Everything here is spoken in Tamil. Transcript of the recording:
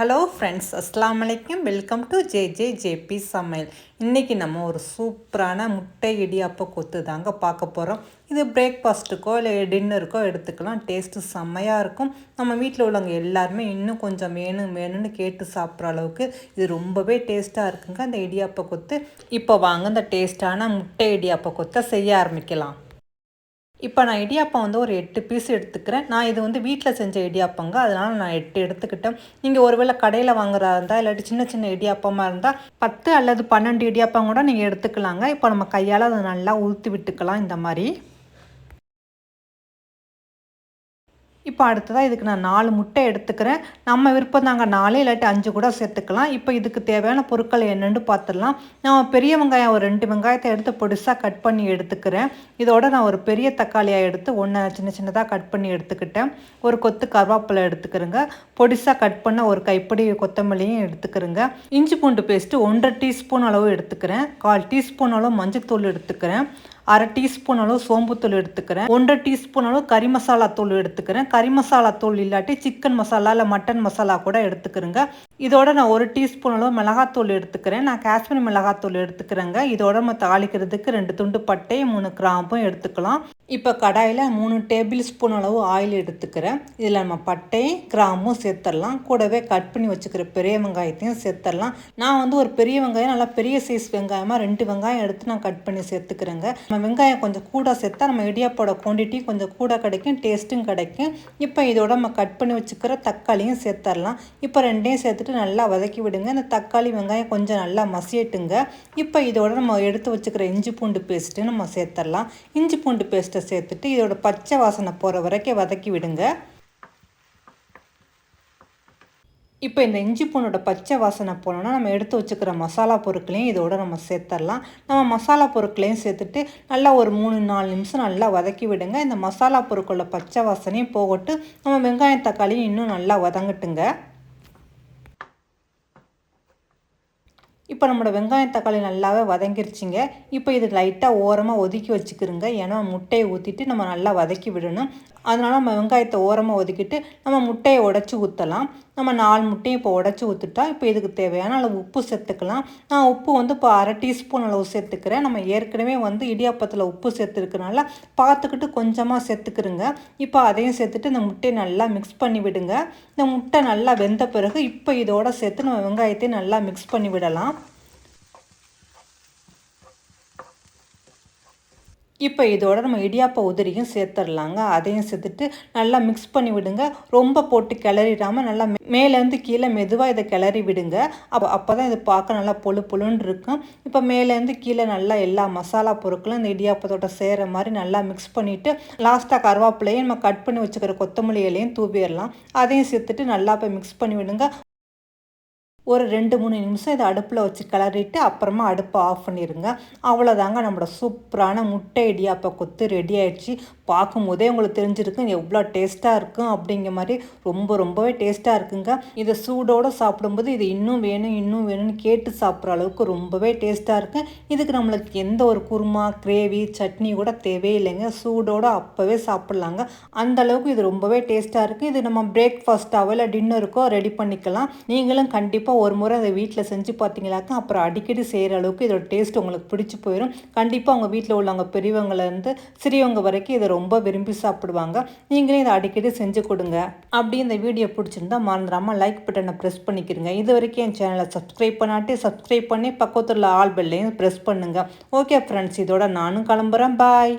ஹலோ ஃப்ரெண்ட்ஸ் அஸ்லாம் வலைக்கம் welcome to J J JP சமையல் இன்றைக்கி நம்ம ஒரு சூப்பரான முட்டை இடியாப்ப கொத்து தாங்க பார்க்க போகிறோம் இது பிரேக்ஃபாஸ்ட்டுக்கோ இல்லை டின்னருக்கோ எடுத்துக்கலாம். டேஸ்ட்டு செம்மையாக இருக்கும். நம்ம வீட்டில் உள்ளவங்க எல்லாருமே இன்னும் கொஞ்சம் வேணும் வேணும்னு கேட்டு சாப்பிட்ற அளவுக்கு இது ரொம்பவே டேஸ்ட்டாக இருக்குங்க அந்த இடியாப்ப கொத்து. இப்போ வாங்க இந்த டேஸ்ட்டான முட்டை இடியாப்ப கொத்தை செய்ய ஆரம்பிக்கலாம். இப்போ நான் இடியாப்பம் வந்து ஒரு எட்டு பீஸ் எடுத்துக்கிறேன். நான் இது வந்து வீட்டில் செஞ்ச இடியாப்பங்க. அதனால் நான் எட்டு எடுத்துக்கிட்டேன். நீங்கள் ஒருவேளை கடையில் வாங்குறதா இருந்தால் இல்லாட்டி சின்ன சின்ன இடியாப்பமாக இருந்தால் பத்து அல்லது பன்னெண்டு இடியாப்பம் கூட நீங்கள் எடுத்துக்கலாங்க. இப்போ நம்ம கையால் அதை நல்லா ஊற்றி விட்டுக்கலாம் இந்த மாதிரி. இப்போ அடுத்ததாக இதுக்கு நான் நாலு முட்டை எடுத்துக்கிறேன். நம்ம விருப்பம் தாங்க நாலு இல்லாட்டி அஞ்சு கூட சேர்த்துக்கலாம். இப்போ இதுக்கு தேவையான பொருட்கள் என்னென்னு பார்த்துடலாம். நான் பெரிய வெங்காயம் ஒரு ரெண்டு வெங்காயத்தை எடுத்து பொடிசாக கட் பண்ணி எடுத்துக்கிறேன். இதோட நான் ஒரு பெரிய தக்காளியாக எடுத்து ஒன்று சின்ன சின்னதாக கட் பண்ணி எடுத்துக்கிட்டேன். ஒரு கொத்து கருவேப்பிலை எடுத்துக்கிறேங்க. பொடிசாக கட் பண்ண ஒரு கைப்படி கொத்தமல்லியும் எடுத்துக்கிறேங்க. இஞ்சி பூண்டு பேஸ்ட்டு ஒன்றரை டீஸ்பூன் அளவு எடுத்துக்கிறேன். கால் டீஸ்பூன் அளவு மஞ்சள் தூள் எடுத்துக்கிறேன். அரை டீஸ்பூன் அளவு சோம்புத்தூள் எடுத்துக்கிறேன். ஒன்றரை டீஸ்பூன் அளவு கறி மசாலா தூள் எடுத்துக்கிறேன். கறி மசாலா தூள் இல்லாட்டி சிக்கன் மசாலா இல்லை மட்டன் மசாலா கூட எடுத்துக்கிறேங்க. இதோட நான் ஒரு டீஸ்பூன் அளவு மிளகாத்தூள் எடுத்துக்கிறேன். நான் காஷ்மீர் மிளகாத்தூள் எடுத்துக்கிறேங்க. இதோட நம்ம தாளிக்கிறதுக்கு ரெண்டு துண்டு பட்டை மூணு கிராம்பும் எடுத்துக்கலாம். இப்போ கடாயில் மூணு டேபிள் ஸ்பூன் அளவு ஆயில் எடுத்துக்கிறேன். இதில் நம்ம பட்டை கிராமும் சேர்த்துடலாம் கூடவே கட் பண்ணி வச்சுக்கிற பெரிய வெங்காயத்தையும் சேர்த்துடலாம் நான் வந்து ஒரு பெரிய வெங்காயம் நல்லா பெரிய சைஸ் வெங்காயமாக ரெண்டு வெங்காயம் எடுத்து நான் கட் பண்ணி சேர்த்துக்கிறேங்க. நம்ம வெங்காயம் கொஞ்சம் கூட சேர்த்தா நம்ம இடியாப்போட குவான்டிட்டி கொஞ்சம் கூட கிடைக்கும் டேஸ்ட்டும் கிடைக்கும். இப்போ இதோட நம்ம கட் பண்ணி வச்சுக்கிற தக்காளியும் சேர்த்துடலாம் இப்போ ரெண்டையும் சேர்த்துட்டு நல்லா வதக்கி விடுங்க. இந்த தக்காளி வெங்காயம் கொஞ்சம் நல்லா மசியட்டுங்க. இப்போ இதோட நம்ம எடுத்து வச்சுக்கிற இஞ்சி பூண்டு பேஸ்ட்டு நம்ம சேர்த்துடலாம் இஞ்சி பூண்டு பேஸ்ட்டை சேர்த்துட்டு இதோட பச்சை வாசனை போகிற வரைக்கும் வதக்கி விடுங்க. இப்போ இந்த இஞ்சி பூண்டோட பச்சை வாசனை போனோன்னா நம்ம எடுத்து வச்சுக்கிற மசாலா பொருட்களையும் இதோட நம்ம சேர்த்துடலாம் நம்ம மசாலா பொருட்களையும் சேர்த்துட்டு நல்லா ஒரு மூணு நாலு நிமிஷம் நல்லா வதக்கி விடுங்க. இந்த மசாலா பொருட்களோட பச்சை வாசனையும் போகட்டு நம்ம வெங்காயம் தக்காளியும் இன்னும் நல்லா வதங்கட்டுங்க. இப்போ நம்மளோட வெங்காயம் தக்காளி நல்லாவே வதங்கிருச்சிங்க. இப்போ இது லைட்டாக ஓரமாக ஒதுக்கி வச்சுக்கிறோங்க ஏன்னா முட்டையை ஊற்றிட்டு நம்ம நல்லா வதக்கி விடணும். அதனால் நம்ம வெங்காயத்தை ஓரமாக ஒதுக்கிட்டு நம்ம முட்டையை உடச்சி ஊற்றலாம் நம்ம நாலு முட்டையும் இப்போ உடச்சி ஊற்றுட்டா இப்போ இதுக்கு தேவையான அளவு உப்பு சேர்த்துக்கலாம். நான் உப்பு வந்து இப்போ அரை டீஸ்பூன் அளவு சேர்த்துக்கிறேன். நம்ம ஏற்கனவே வந்து இடியாப்பத்தில் உப்பு சேர்த்துருக்கனால பார்த்துக்கிட்டு கொஞ்சமாக சேர்த்துக்கிறோங்க இப்போ அதையும் சேர்த்துட்டு இந்த முட்டையை நல்லா மிக்ஸ் பண்ணி விடுங்க. இந்த முட்டை நல்லா வெந்த பிறகு இப்போ இதோட சேர்த்து நம்ம வெங்காயத்தையும் நல்லா மிக்ஸ் பண்ணி விடலாம். இப்போ இதோட நம்ம இடியாப்ப உதிரியும் சேர்த்துடலாங்க. அதையும் சேர்த்துட்டு நல்லா மிக்ஸ் பண்ணி விடுங்க. ரொம்ப போட்டு கிளறிடாமல் நல்லா மேலேருந்து கீழே மெதுவாக இதை கிளறி விடுங்க. அப்போ அப்போ தான் இது பார்க்க நல்லா பொழு பொழுன்னு இருக்கும். இப்போ மேலேருந்து கீழே நல்லா எல்லா மசாலா பொருட்களும் இந்த இடியாப்பத்தோட சேர மாதிரி நல்லா மிக்ஸ் பண்ணிவிட்டு லாஸ்ட்டாக கருவேப்பிலையும் நம்ம கட் பண்ணி வச்சுக்கிற கொத்தமல்லி இலையும் தூவிடலாம். அதையும் சேர்த்துட்டு நல்லா போய் மிக்ஸ் பண்ணி விடுங்க. ஒரு ரெண்டு மூணு நிமிஷம் இதை அடுப்பில் வச்சு கிளறிட்டு அப்புறமா அடுப்பை ஆஃப் பண்ணிடுங்க அவ்வளோதாங்க நம்மளோட சூப்பரான முட்டை இடியாப்பை கொத்து ரெடி ஆயிடுச்சு. பார்க்கும் போதே உங்களுக்கு தெரிஞ்சிருக்கும் எவ்வளோ டேஸ்ட்டாக இருக்கும் அப்படிங்கிற மாதிரி ரொம்ப ரொம்பவே டேஸ்ட்டாக இருக்குங்க. இதை சூடோடு சாப்பிடும்போது இது இன்னும் வேணும் இன்னும் வேணும்னு கேட்டு சாப்பிட்ற அளவுக்கு ரொம்பவே டேஸ்ட்டாக இருக்கும் இதுக்கு நம்மளுக்கு எந்த ஒரு குருமா கிரேவி சட்னி கூட தேவையில்லைங்க. சூடோடு அப்போவே சாப்பிட்லாங்க. அந்த அளவுக்கு இது ரொம்பவே டேஸ்ட்டாக இருக்குது இது நம்ம பிரேக்ஃபாஸ்ட்டாவோ இல்லை டின்னருக்கோ ரெடி பண்ணிக்கலாம். நீங்களும் கண்டிப்பாக ஒரு முறை அதை வீட்டில் செஞ்சு பார்த்தீங்களாக்கா அப்புறம் அடிக்கடி செய்கிற அளவுக்கு இதோட டேஸ்ட் உங்களுக்கு பிடிச்சி போயிடும் கண்டிப்பாக உங்கள் வீட்டில் உள்ளவங்க பெரியவங்கலேருந்து சிறியவங்க வரைக்கும் இதை ரொம்ப விரும்பி சாப்பிடுவாங்க. நீங்களே இதை அடிக்கடி செஞ்சு கொடுங்க. அப்படி இந்த வீடியோ பிடிச்சிருந்தா மறந்துடாமல் லைக் பட்டனை ப்ரெஸ் பண்ணிக்கிறங்க இது வரைக்கும் என் சேனலை சப்ஸ்கிரைப் பண்ணாட்டி சப்ஸ்கிரைப் பண்ணி பக்கத்தில் ஆல் பெல்லையும் ப்ரெஸ் பண்ணுங்கள் ஓகே ஃப்ரெண்ட்ஸ் இதோட நானும் கிளம்புறேன். பாய்